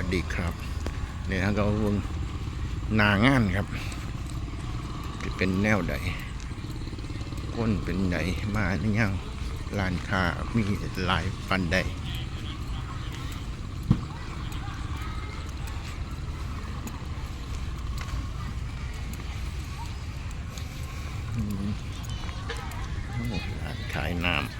วัสดีครับเนี่ยก็วงหนางานครับจะเป็นแนวใดก้นเป็นใดมาหรือยังร้านค้ามีหลายปันใดอืมโอ้ร้านขายน้ำ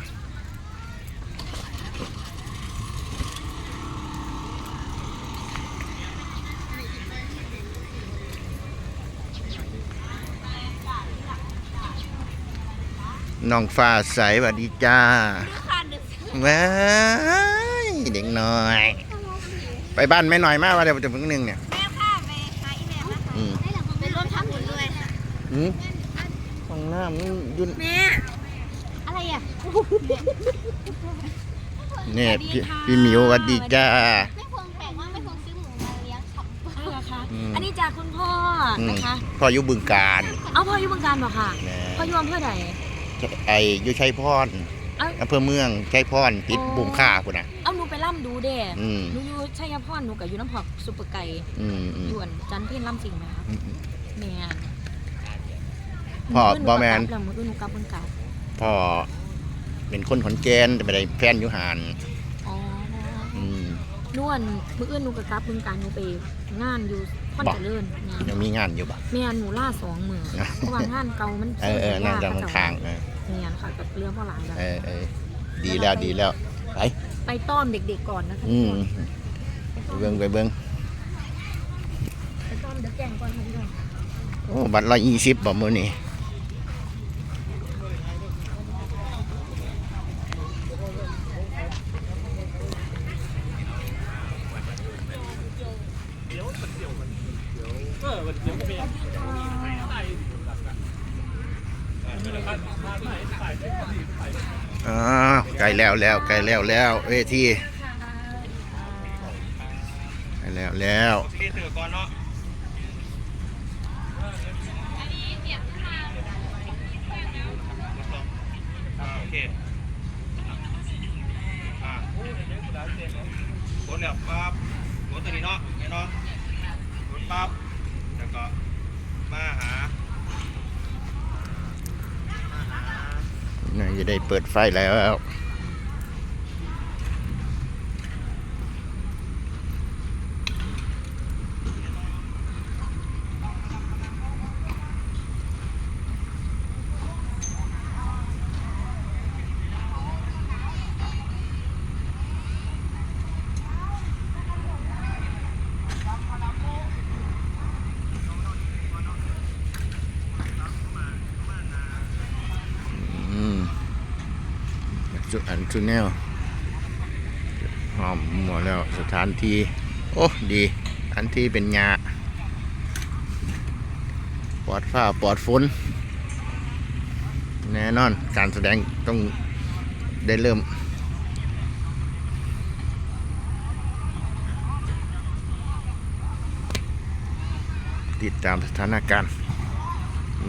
น้องฟ้าใสสวัสดีจ้าว้ายเด็กน้อย ไปบ้านแม่หน่อยมากว่าเดี๋ยวจะเพิ่งหนึ่งเนี่ยแม่ค่ะไปหาอีแม่มาค่ะอืมไปร่วมทำบุญด้วยค่ะหืมห้องน้ำมันอยุ่นแม่อะไรอะเนี่ยพี่พี่หมิวสวัสดีจ้าไม่พวงแปลกว่าไม่พวงซื้อหมูมาเลี้ยงช็อปอะไรเหรอคะอืมอันนี้จากคุณพ่ออืมนะคะพ่ออยู่บึงการ เอาพ่ออยู่เมืองการเหรอคะแหม่พ่ออยู่อำเภอไหน ไอ้อยู่ชัยพรเอ้า อำเภอเมืองชัยพรติดบุงค่าคุณนะเอาหนูไปล่ำดูเด้อืมหนูอยู่ชัยพรหนูกับอยู่น้ำพอกซุปเปอร์ไก่อืมอืมยวนจันเพ่นล่ำจริงไหมคะอืมแม่นพ่อหบ่แม่น แล้วมืออื่นหนูกลับเมืองเก่าพ่อเป็นคนขอนแก่นแต่ไม่ได้แฟนอยู่หานอ๋ออืมนวลมืออื่นหนูกับกลับเมืองการหนูไปงานอยู่พ่อนบอกเจริญแม่นยังมีงานอยู่ปะแม่นหนูล่าสองมือเพราะว่างานเก่ามันเออเออนั่งจังค้างๆเออ แม่นค่ะกับเรื่องพ่อหลานแล้วเออเออดีแล้วดีแล้วไปไปต้อนเด็กๆก่อนนะคะอืมไปเบิ้งไปเบิ้งไปต้อนเด็กแกงก่อนค่ะพี่น้องโอ้บัตรร้อยยี่สิบบ่มื้อนี้ อใกล้แล้วแล้วใกล้แล้วแล้วเวทีใกล้แล้วแล้วโอเคอ่ากดแล้วปั๊บกดตัวนี้เนาะเห็นเนาะกดปั๊บ แล้วก็มาหา น่จะได้เปิดไฟแล้ว อืม จุดอันจุดแนวหอมหมดแล้วสถานที่โอ้ดีอันที่เป็นหญ้าปลอดฟ้าปลอดฝนแน่นอนการแสดงต้องได้เริ่มติดตามสถานการณ์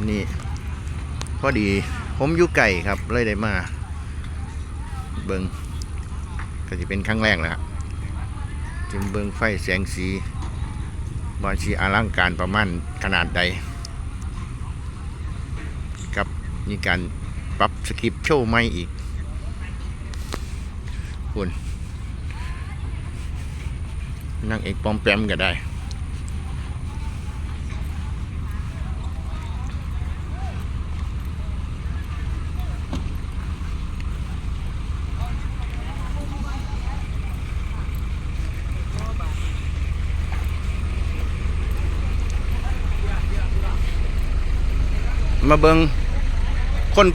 นี่พอดีผมอยู่ไก่ครับเลยได้มา เบิงก็จะเป็นครั้งแรกแหละครับจึงเบิงไฟแสงสีบาชีอลังการประมาณขนาดใดครับมีการปรับสคริปต์โชว์ใหม่อีกคุณนั่งเอกปอมแปมก็ได้ มาเบิงคน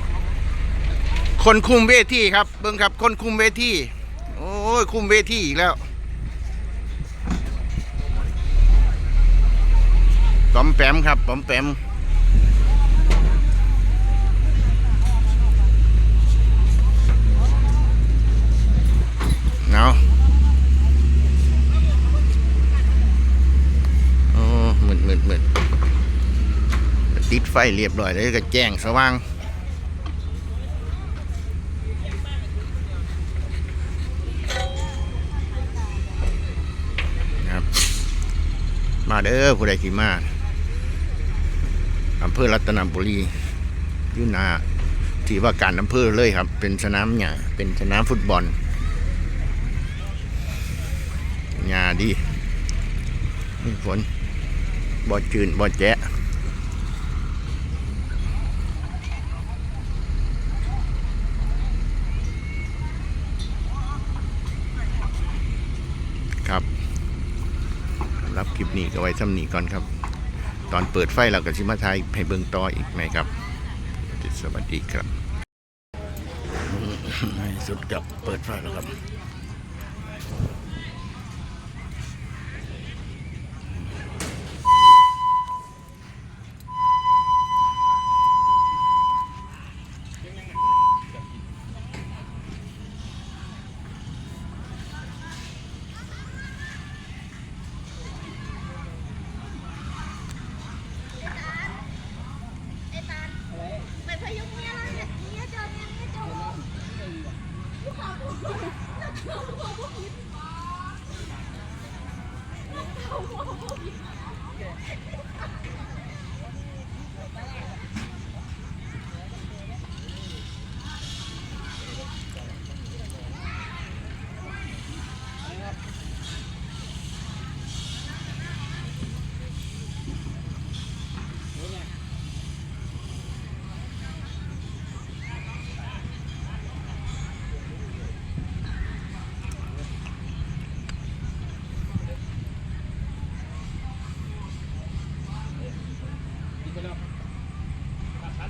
คนคุมเวทีครับเบิงครับ คนคุมเวทีโอ้ยคุมเวทีอีกแล้วปอมแปมครับปอมแปมเอาโอ้หมึดหมึดหมึด ติด ไฟเรียบร้อยเลยก็แจ้งสว่างนะครับมาเด้อผู้ใดที่มาอำเภอรัตนบุรียุนาที่ว่าการอำเภอเลยครับ เป็นสนามหญ้าเป็นสนามฟุตบอลหญ้าดีมีฝนบ่จืนบ่แจ๊ะ ครับรับคลิปนี้ก็ไว้ซ้ำนี้ก่อนครับ ตอนเปิดไฟเราก็ชิมาทายให้เบิ่งต่ออีกไหมครับ สวัสดีครับ สุดกับเปิดไฟแล้วครับ Oh,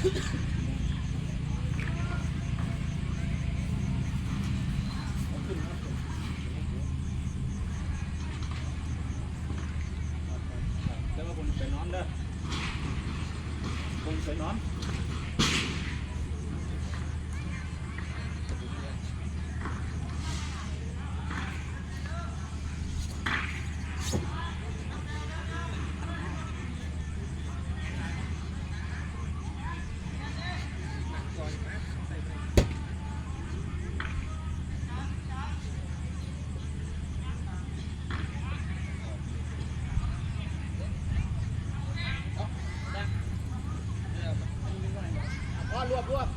ไปนอนเด้อคงสวยนอน พอรวบ